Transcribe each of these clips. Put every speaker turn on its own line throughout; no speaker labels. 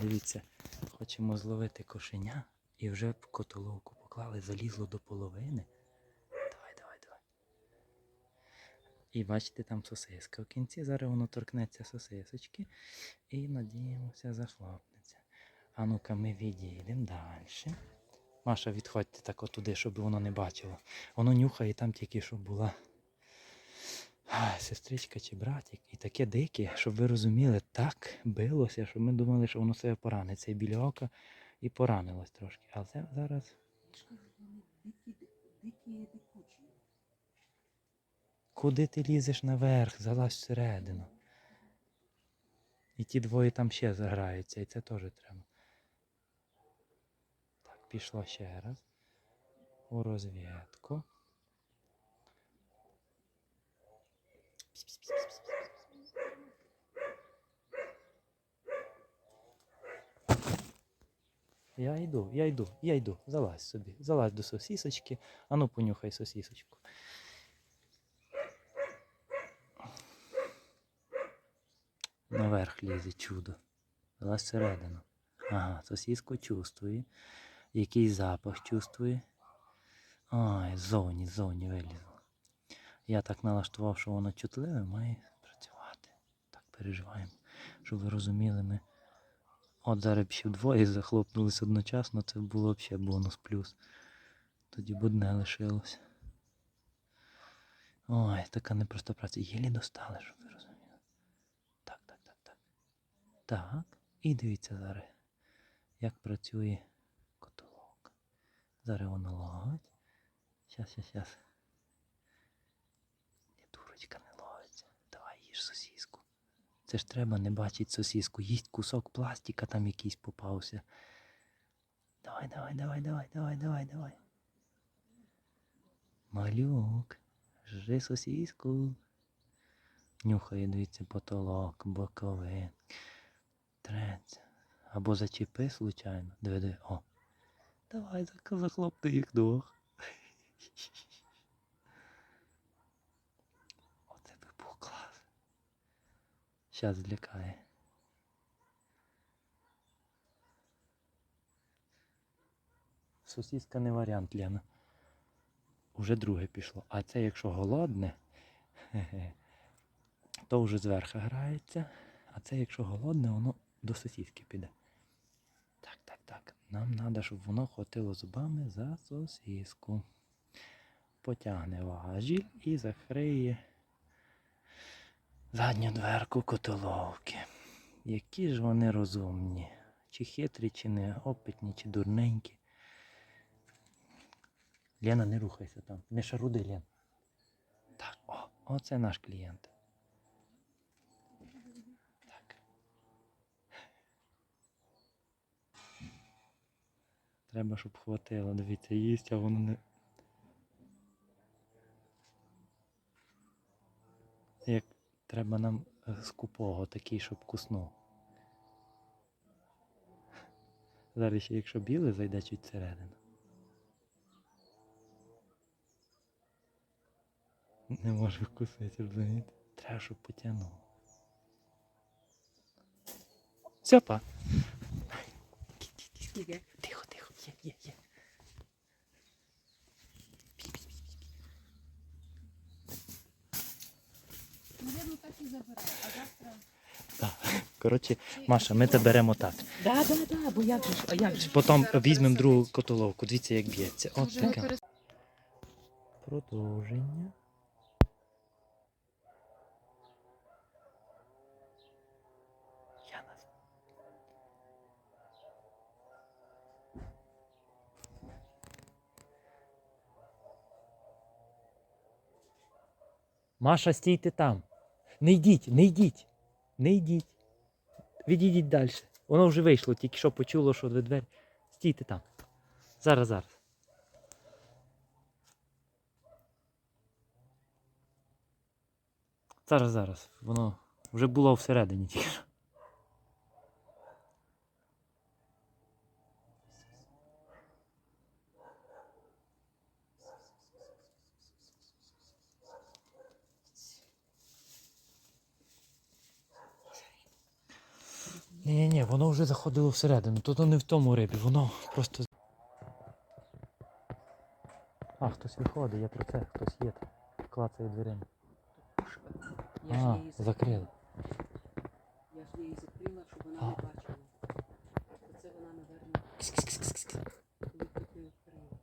Дивіться, хочемо зловити кошеня і вже котоловку поклали, залізло до половини. Давай, давай, давай. І бачите, там сосиска в кінці. Зараз воно торкнеться сосисочки і надіємося, захлопнеться. А ну-ка ми відійдемо далі. Маша, відходьте так отуди, щоб воно не бачило. Воно нюхає там тільки, що була сестричка чи братик. І таке дике, щоб ви розуміли, так билося, що ми думали, що воно себе поранить. Це біля ока і поранилось трошки. Але це зараз Куди ти лізеш наверх? Залазь всередину. І ті двоє там ще заграються, і це теж треба. Так, пішло ще раз. У розвідку. Я йду, я йду, я йду. Залазь собі. Залазь до сосісочки. Ану понюхай сосісочку. Наверх лізе чудо. Залазь всередину. Ага, сосіску чувствує. Який запах чувствує. Ой, ззовні, ззовні вилізло. Я так налаштував, що воно чутливе, має працювати. Так переживаємо. Щоб ви розуміли, ми. От зараз б ще вдвоє захлопнулись одночасно, це було б ще бонус плюс. Тоді б одне лишилось. Ой, така непроста праця. Єлі достали, щоб ви розуміли. Так, так, так, так. Так. І дивіться зараз, як працює котолок. Зараз воно ловить. Щас, щас, щас. Дурочка не ловиться. Давай їж сосіску. Це ж треба не бачить сосіску. Їсть кусок пластика там якийсь попався. Давай, давай, давай, давай, давай, давай, давай. Малюк, жри сосіску. Нюхає, дивіться, потолок, боковин. Треться. Або зачепи, случайно. Диви, диви. О. Давай, захлопни їх двох. Щас злякає. Сосіска не варіант, Лена. Уже друге пішло. А це якщо голодне, то вже зверху грається. А це якщо голодне, воно до сосіски піде. Так, так, так. Нам треба, щоб воно хватило зубами за сосіску. Потягне важіль і закриє задню дверку котоловки. Які ж вони розумні. Чи хитрі, чи не опитні, чи дурненькі. Лена, не рухайся там. Не шаруди, Лен. Так, о, оце наш клієнт. Так. Треба, щоб хватило. Дивіться, їсть, а воно не. Як треба нам е, скупого такий, щоб куснув. Зараз ще якщо білий зайде чуть всередину. Не можу вкусити, розумієте? Треба, щоб потягнув. Сьопа. Тихо, тихо, є, є, є.
Навірно, так і забираю. А завтра.
Так. Коротше, Маша, ми це беремо так.
Да, да, да, бо як же ж, а як же? ж?
Потім візьмемо другу котоловку. Дивіться, як б'ється. От
Вже
таке. Продовження. Я. Маша, стійте там. Не йдіть, не йдіть. Не йдіть. Відійдіть далі. Воно вже вийшло, тільки що почуло, що ви двері. Стійте там. Зараз, зараз. Зараз, зараз. Воно вже було всередині тільки. Ні, воно вже заходило всередину. Тут не в тому рибі, воно просто. А, хтось виходить, я про це, хтось є там. Клацає дверима.
Я ж
А,
її
закрили.
Я ж її закрила, щоб вона
А.
не бачила. Оце вона, коли тут не відкрила.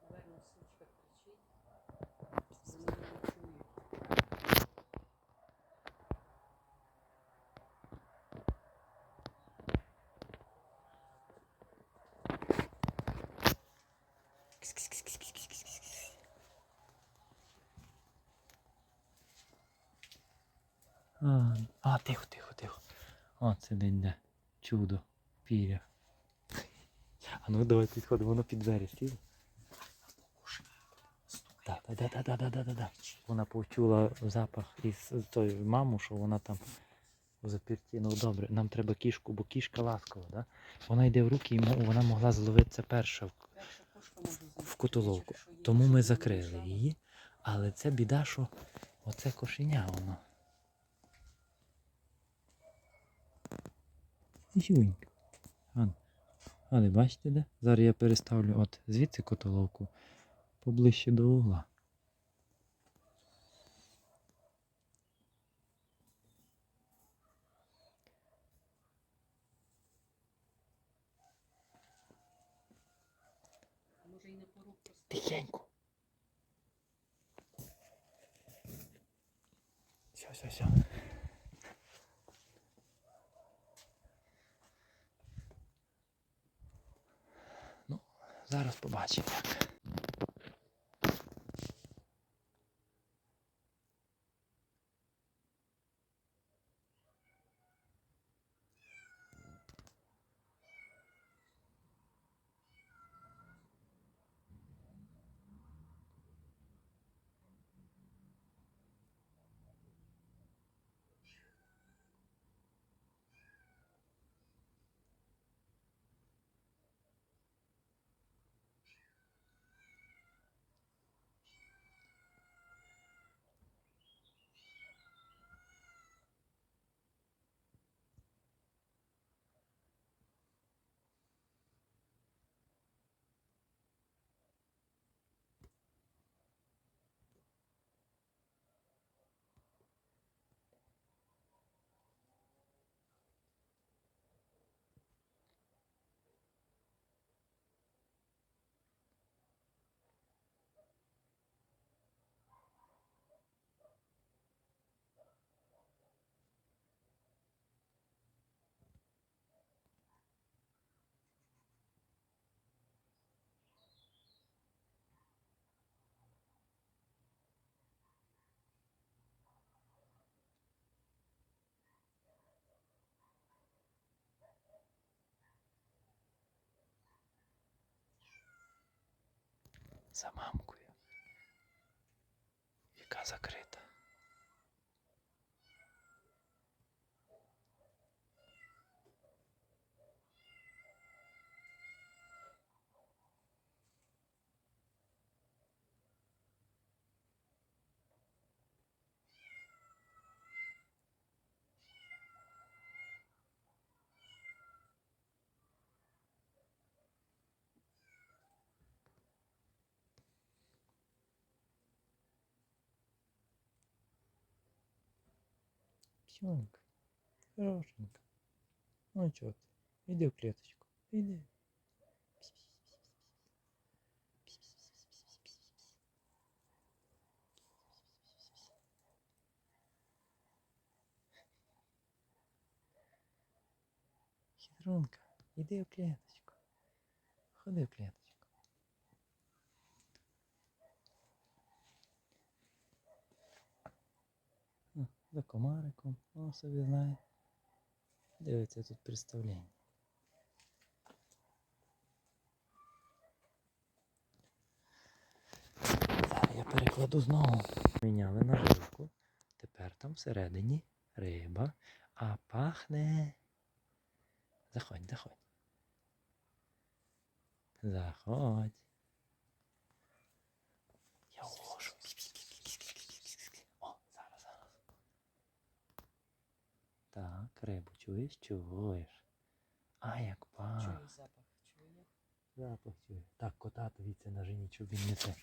Наверно, сучка кричить. Вони її чують.
А, а, тихо, тихо, тихо. О, це день де. Чудо. Піря. А ну давай підходимо, воно під двері сіло. Так, так, так, так, так, так, так, так. Вона почула запах із тої маму, що вона там у заперті. Ну добре, нам треба кішку, бо кішка ласкова, да? Вона йде в руки і вона могла зловитися перша в, в кутоловку. Тому ми закрили її. Але це біда, що оце кошеня воно. Тихенько. Але бачите де? Зараз я переставлю от звідси котоловку поближче до угла. Тихенько. Все, все, все. Зараз побачимо як. За мамкою. Яка закрита. Псюнька, хорошенька. Ну чого ти? Іди в клеточку. Іди. Хитрунка, іди в клеточку. Ходи в клеточку. За комариком, о собі знає. Дивиться тут представлення. Зараз я перекладу знову. Міняли наживку. Тепер там всередині риба, а пахне. Заходь, заходь. Заходь. Я уложу. О, зараз, зараз. Так, рибу чуєш, чуєш. А, як пах.
Чую запах, чує.
Запах чує. Так, кота дивіться на жені, щоб він не це.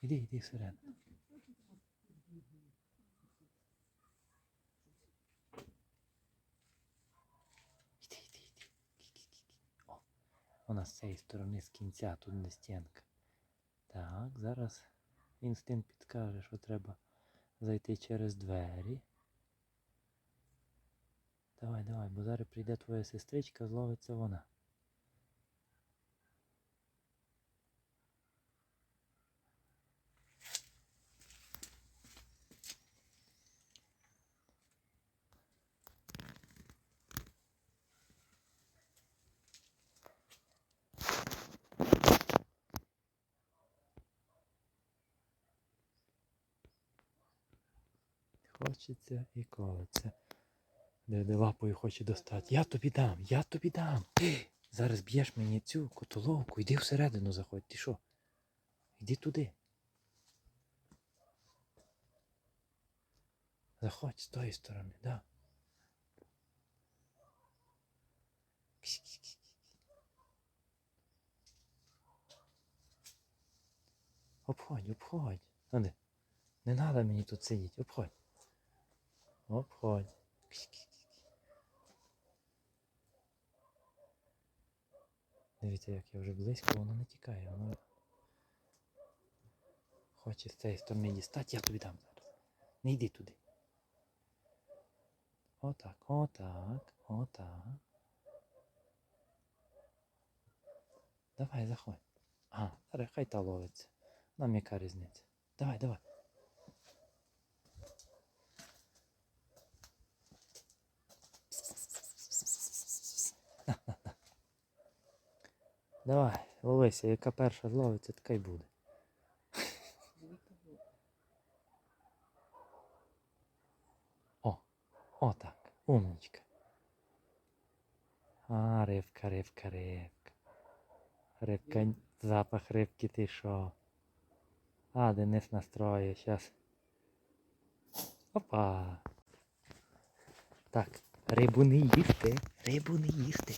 Іди, іди всередину. Іди, іди, іди. Кі-кі-кі-кі. О, вона з цієї сторони з кінця, тут не стінка. Так, зараз інстинкт підкаже, що треба зайти через двері. Давай, давай, бо зараз прийде твоя сестричка, зловиться вона. Хочеться і колеться. Де, де лапою хоче достати. Я тобі дам, я тобі дам. Ти зараз б'єш мені цю котоловку, йди всередину заходь. Ти що? Йди туди. Заходь з тої сторони, да. Обходь, обходь. Не треба мені тут сидіти, обходь. Обходь. Ксь-ксь-ксь. Дивіться, як я вже близько, воно не тікає, воно хоче з цієї сторони дістати, я тобі дам зараз. Не йди туди. Отак, отак, отак. Давай, заходь. А, зараз хай та ловиться. Нам яка різниця. Давай, давай. Давай, ловися, яка перша зловиться, така й буде. О, о так, умничка. А, рибка, рибка, рибка. Рибка, запах рибки ти що? А, Денис настроює, щас. Опа. Так, рибу не їсти, рибу не їсти.